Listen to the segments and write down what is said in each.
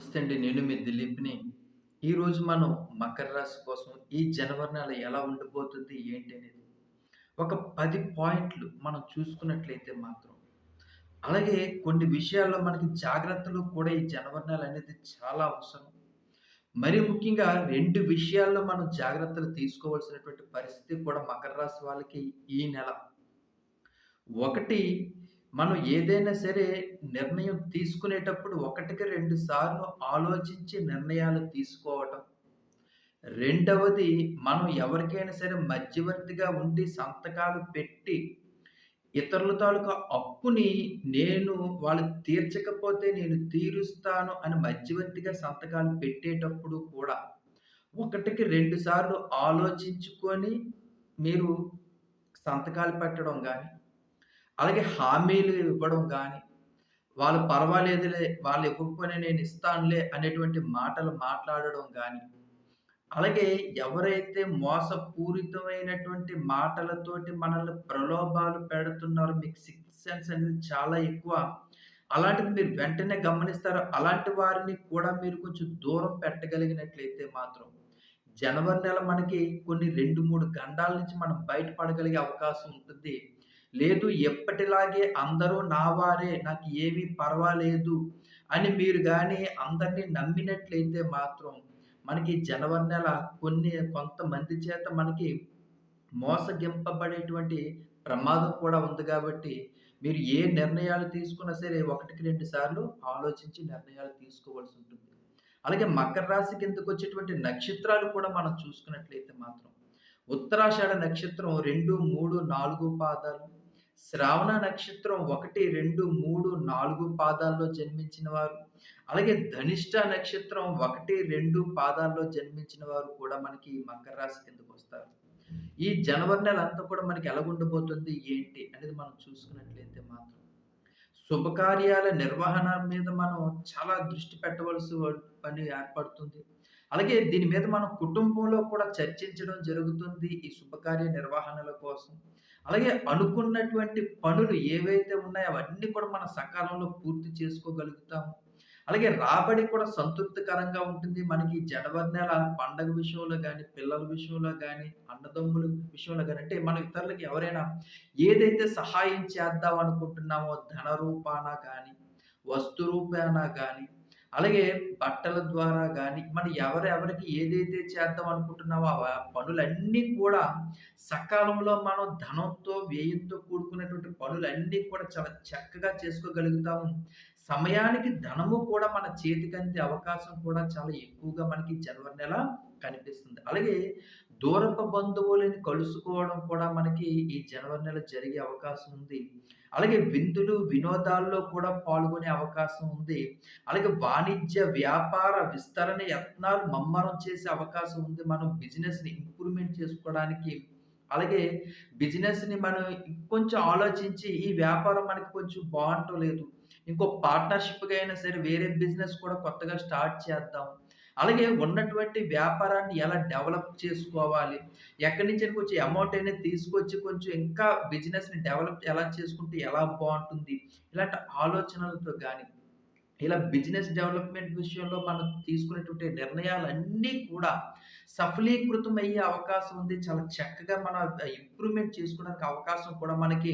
నమస్తే అండి. నేను మీ దిలీప్‌ని. ఈరోజు మనం మకర రాశి కోసం ఈ జనవరి నెల ఎలా ఉండిపోతుంది ఏంటి అనేది ఒక పది పాయింట్లు మనం చూసుకున్నట్లయితే మాత్రం అలాగే కొన్ని విషయాల్లో మనకి జాగ్రత్తలు కూడా ఈ జనవరి నెల అనేది చాలా అవసరం. మరి ముఖ్యంగా రెండు విషయాల్లో మనం జాగ్రత్తలు తీసుకోవాల్సినటువంటి పరిస్థితి కూడా మకర రాశి వాళ్ళకి ఈ నెల. ఒకటి మనం ఏదైనా సరే నిర్ణయం తీసుకునేటప్పుడు ఒకటికి రెండు సార్లు ఆలోచించి నిర్ణయాలు తీసుకోవటం. రెండవది మనం ఎవరికైనా సరే మధ్యవర్తిగా ఉండి సంతకాలు పెట్టి ఇతరుల తాలూకా అప్పుని నేను వాళ్ళు తీర్చకపోతే నేను తీరుస్తాను అని మధ్యవర్తిగా సంతకాలు పెట్టేటప్పుడు కూడా ఒకటికి రెండు సార్లు ఆలోచించుకొని మీరు సంతకాలు పెట్టడం కానీ అలాగే హామీలు ఇవ్వడం కానీ వాళ్ళు పర్వాలేదులే వాళ్ళు ఇవ్వకపోయినా నేను ఇస్తానులే అనేటువంటి మాటలు మాట్లాడడం కానీ అలాగే ఎవరైతే మోసపూరితమైనటువంటి మాటలతోటి మనల్ని ప్రలోభాలు పెడుతున్నారో మీకు సిక్స్ సెన్స్ అనేది చాలా ఎక్కువ. అలాంటిది మీరు వెంటనే గమనిస్తారు. అలాంటి వారిని కూడా మీరు కొంచెం దూరం పెట్టగలిగినట్లయితే మాత్రం జనవరి నెల మనకి కొన్ని 2, 3 గండాల నుంచి మనం బయటపడగలిగే అవకాశం ఉంటుంది. లేదు ఎప్పటిలాగే అందరూ నా వారే నాకు ఏమీ పర్వాలేదు అని మీరు కానీ అందరిని నమ్మినట్లయితే మాత్రం మనకి జనవరి నెల కొన్ని కొంతమంది చేత మనకి మోసగింపబడేటువంటి ప్రమాదం కూడా ఉంది కాబట్టి మీరు ఏ నిర్ణయాలు తీసుకున్నా సరే ఒకటికి రెండు సార్లు ఆలోచించి నిర్ణయాలు తీసుకోవాల్సి ఉంటుంది. అలాగే మకర రాశి కిందకొచ్చేటువంటి నక్షత్రాలు కూడా మనం చూసుకున్నట్లయితే మాత్రం ఉత్తరాషాఢ నక్షత్రం 2, 3, 4 పాదాలు, శ్రావణ నక్షత్రం 1, 2, 3, 4 పాదాల్లో జన్మించిన వారు, అలాగే ధనిష్ట నక్షత్రం 1, 2 పాదాల్లో జన్మించిన వారు కూడా మనకి మకర రాశి కిందకొస్తారు. ఈ జనవరి నెల అంతా కూడా మనకి ఎలాగుండబోతుంది ఏంటి అనేది మనం చూసుకున్నట్లయితే మాత్రం శుభకార్యాల నిర్వహణ మీద మనం చాలా దృష్టి పెట్టవలసి పని ఏర్పడుతుంది. అలాగే దీని మీద మనం కుటుంబంలో కూడా చర్చించడం జరుగుతుంది. ఈ శుభకార్య నిర్వహణల కోసం. అలాగే అనుకున్నటువంటి పనులు ఏవైతే ఉన్నాయో అవన్నీ కూడా మనం సకాలంలో పూర్తి చేసుకోగలుగుతాము. అలాగే రాబడి కూడా సంతృప్తికరంగా ఉంటుంది. మనకి జనవరి నెల పండగ విషయంలో కానీ పిల్లల విషయంలో కానీ అన్నదమ్ముల విషయంలో కానీ అంటే మనం ఇతరులకి ఎవరైనా ఏదైతే సహాయం చేద్దాం అనుకుంటున్నామో ధన రూపాన కానీ వస్తు రూపాన కానీ అలాగే బట్టల ద్వారా కానీ మనం ఎవరెవరికి ఏదైతే చేద్దాం అనుకుంటున్నామో ఆ పనులన్నీ కూడా సకాలంలో మనం ధనంతో, వ్యయంతో కూడుకున్నటువంటి పనులన్నీ కూడా చాలా చక్కగా చేసుకోగలుగుతాము. సమయానికి ధనము కూడా మన చేతికి అందే అవకాశం కూడా చాలా ఎక్కువగా మనకి జనవరి నెల కనిపిస్తుంది. అలాగే దూరపు బంధువులని కలుసుకోవడం కూడా మనకి ఈ జనవరి నెల జరిగే అవకాశం ఉంది. అలాగే విందులు, వినోదాల్లో కూడా పాల్గొనే అవకాశం ఉంది. అలాగే వాణిజ్య, వ్యాపార విస్తరణ యత్నాలు మమ్మరం చేసే అవకాశం ఉంది. మనం బిజినెస్‌ని ఇంప్రూవ్‌మెంట్ చేసుకోవడానికి. అలాగే బిజినెస్‌ని మనం కొంచెం ఆలోచించి ఈ వ్యాపారం మనకి కొంచెం బాగుంటలేదు ఇంకో పార్ట్నర్‌షిప్‌గా అయినా సరే వేరే బిజినెస్ కూడా కొత్తగా స్టార్ట్ చేద్దాం. అలాగే ఉన్నటువంటి వ్యాపారాన్ని ఎలా డెవలప్ చేసుకోవాలి? ఎక్కడి నుంచి కొంచెం అమౌంట్ అనేది తీసుకొచ్చి కొంచెం ఇంకా బిజినెస్‌ని డెవలప్ ఎలా చేసుకుంటే ఎలా బాగుంటుంది ఇలాంటి ఆలోచనలతో కానీ ఇలా బిజినెస్ డెవలప్‌మెంట్ విషయంలో మనం తీసుకునేటువంటి నిర్ణయాలన్నీ కూడా సఫలీకృతం అయ్యే అవకాశం ఉంది. చాలా చక్కగా మనం ఇంప్రూవ్‌మెంట్ చేసుకోవడానికి అవకాశం కూడా మనకి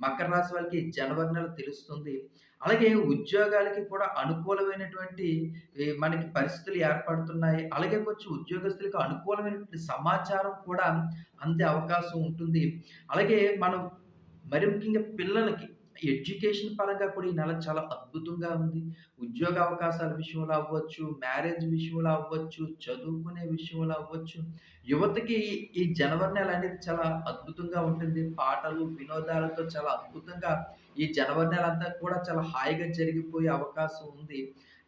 మకర రాశి వాళ్ళకి జనవరి నెల తెలుస్తుంది. అలాగే ఉద్యోగాలకి కూడా అనుకూలమైనటువంటి మనకి పరిస్థితులు ఏర్పడుతున్నాయి. అలాగే కొంచెం ఉద్యోగస్తులకు అనుకూలమైనటువంటి సమాచారం కూడా అందే అవకాశం ఉంటుంది. అలాగే మనం మరి ముఖ్యంగా పిల్లలకి ఎడ్యుకేషన్ పరంగా కూడా ఈ నెల చాలా అద్భుతంగా ఉంది. ఉద్యోగ అవకాశాల విషయంలో అవ్వచ్చు, మ్యారేజ్ విషయంలో అవ్వచ్చు, చదువుకునే విషయంలో అవ్వచ్చు. యువతకి ఈ జనవరి నెల అనేది చాలా అద్భుతంగా ఉంటుంది. పాటలు, వినోదాలతో చాలా అద్భుతంగా ఈ జనవరి నెల అంతా కూడా చాలా హాయిగా జరిగిపోయే అవకాశం ఉంది.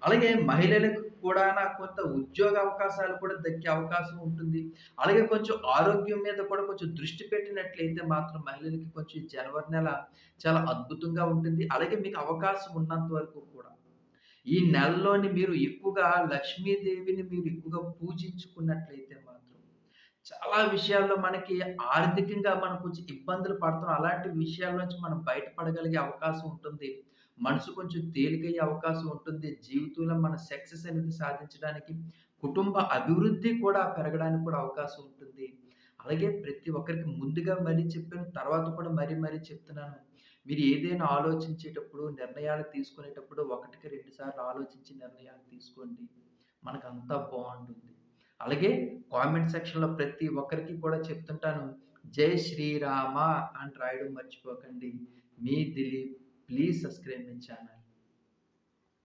అలాగే మహిళలకు కూడా నాకు కొంత ఉద్యోగ అవకాశాలు కూడా దక్కే అవకాశం ఉంటుంది. అలాగే కొంచెం ఆరోగ్యం మీద కూడా కొంచెం దృష్టి పెట్టినట్లయితే మాత్రం మహిళలకి కొంచెం జనవరి నెల చాలా అద్భుతంగా ఉంటుంది. అలాగే మీకు అవకాశం ఉన్నంత వరకు కూడా ఈ నెలలోని మీరు ఎక్కువగా లక్ష్మీదేవిని మీరు ఎక్కువగా పూజించుకున్నట్లయితే చాలా విషయాల్లో మనకి ఆర్థికంగా మనం కొంచెం ఇబ్బందులు పడుతున్నాం. అలాంటి విషయాల నుంచి మనం బయటపడగలిగే అవకాశం ఉంటుంది. మనసు కొంచెం తేలికయ్యే అవకాశం ఉంటుంది. జీవితంలో మన సక్సెస్ అనేది సాధించడానికి, కుటుంబ అభివృద్ధి కూడా పెరగడానికి కూడా అవకాశం ఉంటుంది. అలాగే ప్రతి ఒక్కరికి ముందుగా మరీ చెప్పాను. తర్వాత కూడా మరీ మరీ చెప్తున్నాను. మీరు ఏదైనా ఆలోచించేటప్పుడు, నిర్ణయాలు తీసుకునేటప్పుడు ఒకటికి రెండు సార్లు ఆలోచించి నిర్ణయాలు తీసుకోండి. మనకు అంతా బాగుంటుంది అలాగే కామెంట్ సెక్షన్‌లో ప్రతి ఒక్కరికి కూడా చెప్తుంటాను. జై శ్రీరామ అని రాయడం మర్చిపోకండి. మీ Dilip. Please subscribe my channel.